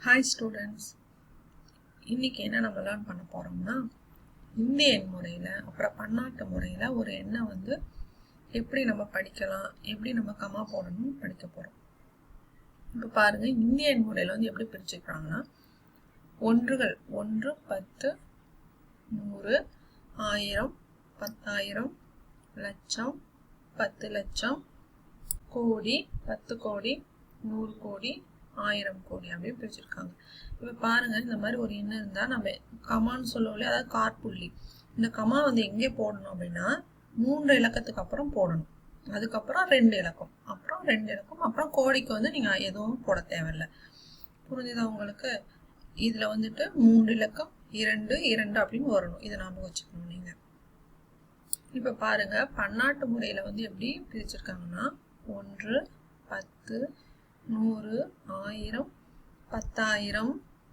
Hi students இன்றைக்கி என்ன நம்ம லேர்ன் பண்ண போகிறோம்னா இந்திய எண் முறையில் அப்புறம் பன்னாட்டு முறையில் ஒரு எண்ணை வந்து எப்படி நம்ம படிக்கலாம் எப்படி நம்ம கமா போடணும்னு படிக்க போகிறோம் இப்போ பாருங்க இந்திய எண் முறையில் வந்து எப்படி பிரிச்சுக்கிறாங்கன்னா ஒன்றுகள் ஒன்று பத்து நூறு ஆயிரம் பத்தாயிரம் லட்சம் பத்து லட்சம் கோடி பத்து கோடி நூறு கோடி ஆயிரம் கோடி அப்படின்னு பிரிச்சிருக்காங்க. இப்போ பாருங்க இந்த மாதிரி ஒரு எண்ணம் இருந்தால் நம்ம கமான்னு சொல்லவில்லை அதாவது காற்புள்ளி இந்த கமா வந்து எங்கே போடணும் அப்படின்னா மூன்று இலக்கத்துக்கு அப்புறம் போடணும். அதுக்கப்புறம் ரெண்டு இலக்கம் அப்புறம் ரெண்டு இலக்கம் அப்புறம் கோடிக்கு வந்து நீங்கள் எதுவும் போட தேவையில்லை. புரிஞ்சுதா உங்களுக்கு? இதில் வந்துட்டு மூன்று இலக்கம் இரண்டு இரண்டு அப்படின்னு வரணும். இதை ஞாபகம் வச்சுக்கணும் நீங்கள் இப்போ பாருங்க பன்னாட்டு முறையில் வந்து எப்படி பிரிச்சிருக்காங்கன்னா ஒன்று பத்து நூறு ஆயிரம் பத்தாயிரம்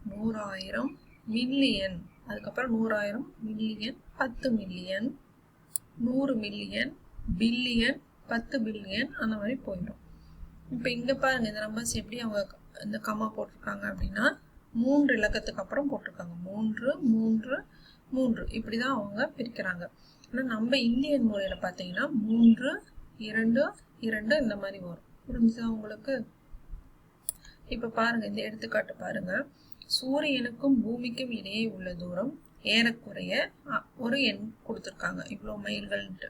நூறாயிரம் மில்லியன் அதுக்கப்புறம் நூறாயிரம் மில்லியன் பத்து மில்லியன் நூறு மில்லியன் பில்லியன் பத்து பில்லியன் அந்த மாதிரி போயிடும். இப்போ இங்கே பாருங்க இந்த நம்பர்ஸ் எப்படி அவங்க இந்த கம்மா போட்டிருக்காங்க அப்படின்னா மூன்று இலக்கத்துக்கு அப்புறம் போட்டிருக்காங்க. மூன்று மூன்று மூன்று. இப்படி தான் அவங்க பிரிக்கிறாங்க. ஆனால் நம்ம இந்தியன் முறையில் பார்த்தீங்கன்னா மூன்று இரண்டு இரண்டு இந்த மாதிரி வரும். புரிஞ்சுதா உங்களுக்கு? இப்போ பாருங்க இந்த எடுத்துக்காட்டு பாருங்க. சூரியனுக்கும் பூமிக்கும் இடையே உள்ள தூரம் ஏறக்குறைய ஒரு எண் கொடுத்துருக்காங்க. இவ்வளோ மைல்கள்ன்ட்டு.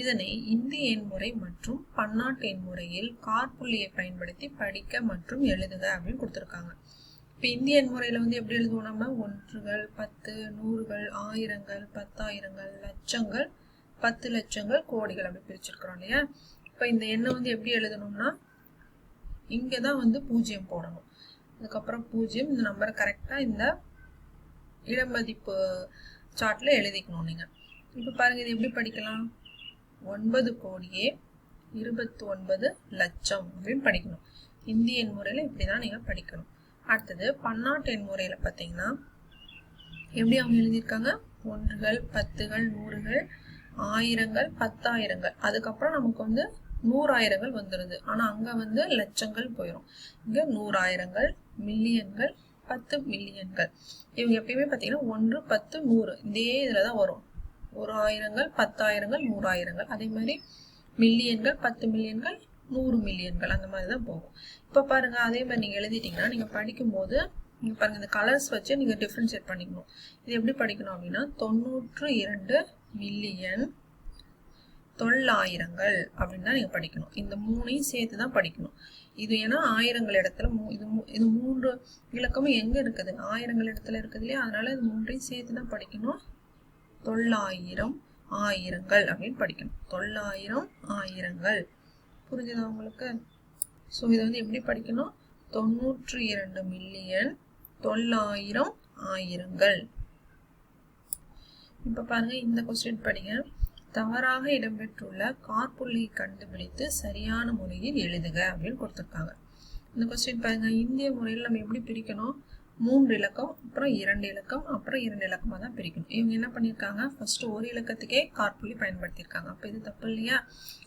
இதனை இந்திய எண் முறை மற்றும் பன்னாட்டு எண் முறையில் பயன்படுத்தி படிக்க மற்றும் எழுதுக அப்படின்னு கொடுத்துருக்காங்க. இப்போ இந்திய எண் முறையில் வந்து எப்படி எழுதுவோம் நம்ம ஒன்றுகள் பத்து நூறுகள் ஆயிரங்கள் பத்தாயிரங்கள் லட்சங்கள் பத்து லட்சங்கள் கோடிகள் அப்படி பிரிச்சிருக்கிறோம் இல்லையா? இப்போ இந்த எண்ணை வந்து எப்படி எழுதணும்னா இங்கே தான் வந்து பூஜ்ஜியம் போடணும். அதுக்கப்புறம் பூஜ்ஜியம் இந்த நம்பரை கரெக்டாக இந்த இடமதிப்பு சார்ட்டில் எழுதிக்கணும் நீங்கள் இப்போ பாருங்கள் இது எப்படி படிக்கலாம்? ஒன்பது கோடியே இருபத்தி ஒன்பது லட்சம் அப்படின்னு படிக்கணும். இந்திய எண் முறையில் இப்படி தான் நீங்கள் படிக்கணும். அடுத்தது பன்னாட்டு எண் முறையில் பார்த்தீங்கன்னா எப்படி அவங்க எழுதியிருக்காங்க? ஒன்றுகள் பத்துகள் நூறுகள் ஆயிரங்கள் பத்தாயிரங்கள். அதுக்கப்புறம் நமக்கு வந்து நூறாயிரங்கள் வந்துடுது ஆனால் அங்கே வந்து லட்சங்கள் போயிடும் இங்கே நூறாயிரங்கள் மில்லியன்கள் பத்து மில்லியன்கள். இவங்க எப்பயுமே பார்த்தீங்கன்னா ஒன்று பத்து நூறு. இதே இதில் தான் வரும். ஒரு ஆயிரங்கள் பத்தாயிரங்கள் நூறாயிரங்கள். அதே மாதிரி மில்லியன்கள் பத்து மில்லியன்கள் நூறு மில்லியன்கள். அந்த மாதிரி தான் போகும். இப்போ பாருங்கள் அதே மாதிரி நீங்கள் எழுதிட்டீங்கன்னா நீங்கள் படிக்கும்போது நீங்கள் பாருங்கள் இந்த கலர்ஸ் வச்சு நீங்கள் டிஃப்ரென்ஷியேட் பண்ணிக்கணும். இது எப்படி படிக்கணும் அப்படின்னா தொண்ணூற்று இரண்டு மில்லியன் தொள்ளாயிரங்கள் அப்படின்னு தான் நீங்கள் படிக்கணும். இந்த மூணையும் சேர்த்து தான் படிக்கணும். இது ஏன்னா ஆயிரங்கள் இடத்துல மூ இது இது மூன்று இலக்கமும் எங்கே இருக்குது? ஆயிரங்கள் இடத்துல இருக்குது இல்லையா? அதனால இது மூன்றையும் சேர்த்து தான் படிக்கணும். தொள்ளாயிரம் ஆயிரங்கள் அப்படின்னு படிக்கணும். தொள்ளாயிரம் ஆயிரங்கள். புரிஞ்சுதா உங்களுக்கு? ஸோ இதை வந்து எப்படி படிக்கணும்? தொண்ணூற்றி இரண்டு மில்லியன் தொள்ளாயிரம் ஆயிரங்கள். இப்போ பாருங்க இந்த கொஸ்டின் படிங்க. தவறாக இடம்பெற்றுள்ள காற்புள்ளியை கண்டுபிடித்து சரியான முறையில் எழுதுக அப்படின்னு கொடுத்துருக்காங்க. இந்த கொஸ்டின் பாருங்க. இந்திய முறையில் நம்ம எப்படி பிரிக்கணும்? மூன்று இலக்கம் அப்புறம் இரண்டு இலக்கம் அப்புறம் இரண்டு இலக்கமாக தான் பிரிக்கணும். இவங்க என்ன பண்ணியிருக்காங்க? ஃபர்ஸ்ட் ஒரு இலக்கத்துக்கே காற்புள்ளி பயன்படுத்தியிருக்காங்க. அப்போ இது தப்பு இல்லையா?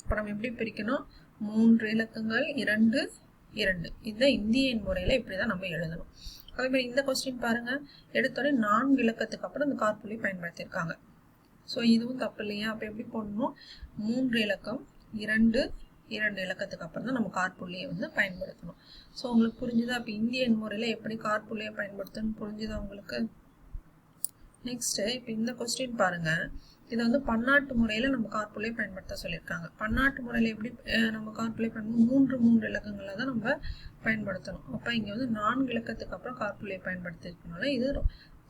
அப்போ நம்ம எப்படி பிரிக்கணும்? மூன்று இலக்கங்கள் இரண்டு இரண்டு. இந்த இந்திய முறையில் இப்படி தான் நம்ம எழுதணும். அதே மாதிரி இந்த கொஸ்டின் பாருங்க. எடுத்தோடனே நான்கு இலக்கத்துக்கு அப்புறம் இந்த காற்புள்ளி பயன்படுத்தியிருக்காங்க. ஸோ இதுவும் தப்பு இல்லையா? அப்போ எப்படி போடணும்? மூன்று இலக்கம் இரண்டு இரண்டு இலக்கத்துக்கு அப்புறம் தான் நம்ம கார்புள்ளியை வந்து பயன்படுத்தணும். ஸோ உங்களுக்கு புரிஞ்சுதா? அப்போ இந்தியன் முறையில் எப்படி கார்புள்ளியை பயன்படுத்தணும்னு புரிஞ்சுதா உங்களுக்கு? நெக்ஸ்ட்டு இப்போ இந்த கொஸ்டின் பாருங்க. இதை வந்து பன்னாட்டு முறையில் நம்ம கார்புள்ளியை பயன்படுத்த சொல்லியிருக்காங்க. பன்னாட்டு முறையில் எப்படி நம்ம கார்புள்ளியை பயன்படுத்த மூன்று மூன்று இலக்கங்களை தான் நம்ம பயன்படுத்தணும். அப்போ இங்கே வந்து நான்கு இலக்கத்துக்கு அப்புறம் கார்புள்ளியை பயன்படுத்திருக்கனால இது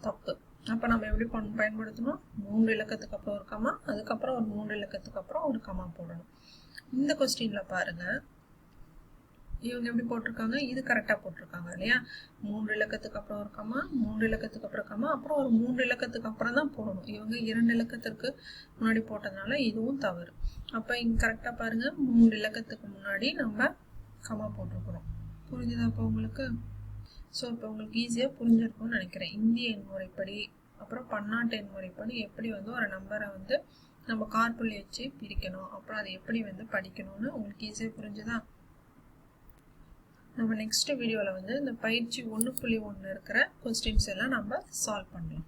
தப்பு. அப்போ நம்ம எப்படி பண் பயன்படுத்தணும்? மூன்று இலக்கத்துக்கு அப்புறம் ஒரு கமா அதுக்கப்புறம் ஒரு மூன்று இலக்கத்துக்கு அப்புறம் ஒரு கமா போடணும். இந்த கொஸ்டினில் பாருங்க. இவங்க எப்படி போட்டிருக்காங்க? இது கரெக்டாக போட்டிருக்காங்க இல்லையா? மூன்று இலக்கத்துக்கு அப்புறம் ஒரு கமா மூன்று இலக்கத்துக்கு அப்புறம் கமா அப்புறம் ஒரு மூன்று இலக்கத்துக்கு அப்புறம் தான் போடணும். இவங்க இரண்டு இலக்கத்திற்கு முன்னாடி போட்டதுனால இதுவும் தவறு. அப்போ இங்கே கரெக்டாக பாருங்கள் மூன்று இலக்கத்துக்கு முன்னாடி நம்ம கமா போட்டிருக்கிறோம். புரிஞ்சுதா அப்போ உங்களுக்கு? ஸோ இப்போ உங்களுக்கு ஈஸியாக புரிஞ்சிருக்கும்னு நினைக்கிறேன். இந்திய எண் முறைப்படி அப்புறம் பன்னாட்டு எண் முறைப்படி எப்படி வந்து ஒரு நம்பரை வந்து நம்ம கார்புள்ளி வச்சு பிரிக்கணும். அப்புறம் அதை எப்படி வந்து படிக்கணும்னு உங்களுக்கு ஈஸியாக புரிஞ்சுதா? நம்ம நெக்ஸ்ட் வீடியோவில் வந்து இந்த பயிற்சி ஒன்று புள்ளி ஒன்று இருக்கிற கொஸ்டின்ஸ் எல்லாம் நம்ம சால்வ் பண்ணலாம்.